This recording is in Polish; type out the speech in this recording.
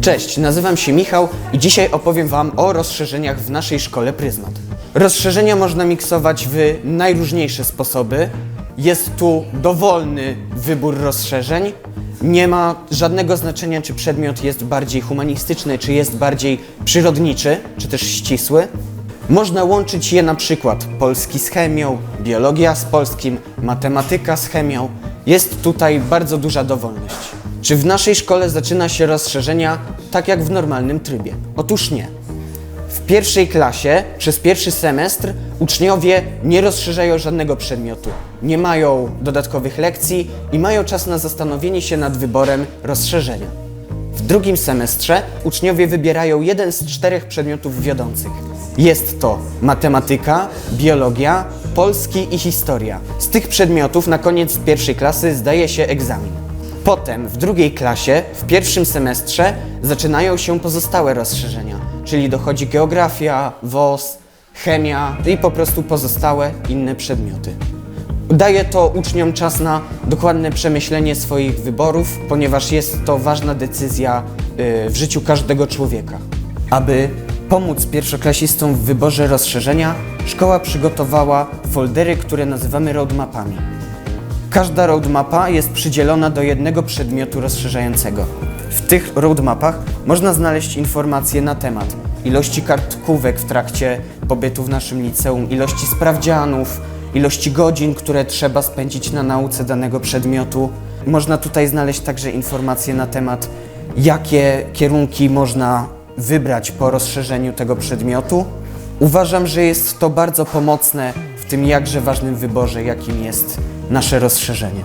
Cześć, nazywam się Michał i dzisiaj opowiem Wam o rozszerzeniach w naszej szkole Pryzmat. Rozszerzenia można miksować w najróżniejsze sposoby. Jest tu dowolny wybór rozszerzeń. Nie ma żadnego znaczenia, czy przedmiot jest bardziej humanistyczny, czy jest bardziej przyrodniczy, czy też ścisły. Można łączyć je na przykład polski z chemią, biologia z polskim, matematyka z chemią. Jest tutaj bardzo duża dowolność. Czy w naszej szkole zaczyna się rozszerzenia tak jak w normalnym trybie? Otóż nie. W pierwszej klasie przez pierwszy semestr uczniowie nie rozszerzają żadnego przedmiotu, nie mają dodatkowych lekcji i mają czas na zastanowienie się nad wyborem rozszerzenia. W drugim semestrze uczniowie wybierają jeden z czterech przedmiotów wiodących. Jest to matematyka, biologia, polski i historia. Z tych przedmiotów na koniec pierwszej klasy zdaje się egzamin. Potem w drugiej klasie, w pierwszym semestrze, zaczynają się pozostałe rozszerzenia, czyli dochodzi geografia, WOS, chemia i po prostu pozostałe inne przedmioty. Daje to uczniom czas na dokładne przemyślenie swoich wyborów, ponieważ jest to ważna decyzja y, w życiu każdego człowieka. Aby pomóc pierwszoklasistom w wyborze rozszerzenia, szkoła przygotowała foldery, które nazywamy roadmapami. Każda roadmapa jest przydzielona do jednego przedmiotu rozszerzającego. W tych roadmapach można znaleźć informacje na temat ilości kartkówek w trakcie pobytu w naszym liceum, ilości sprawdzianów, ilości godzin, które trzeba spędzić na nauce danego przedmiotu. Można tutaj znaleźć także informacje na temat, jakie kierunki można wybrać po rozszerzeniu tego przedmiotu. Uważam, że jest to bardzo pomocne w tym jakże ważnym wyborze, jakim jest nasze rozszerzenie.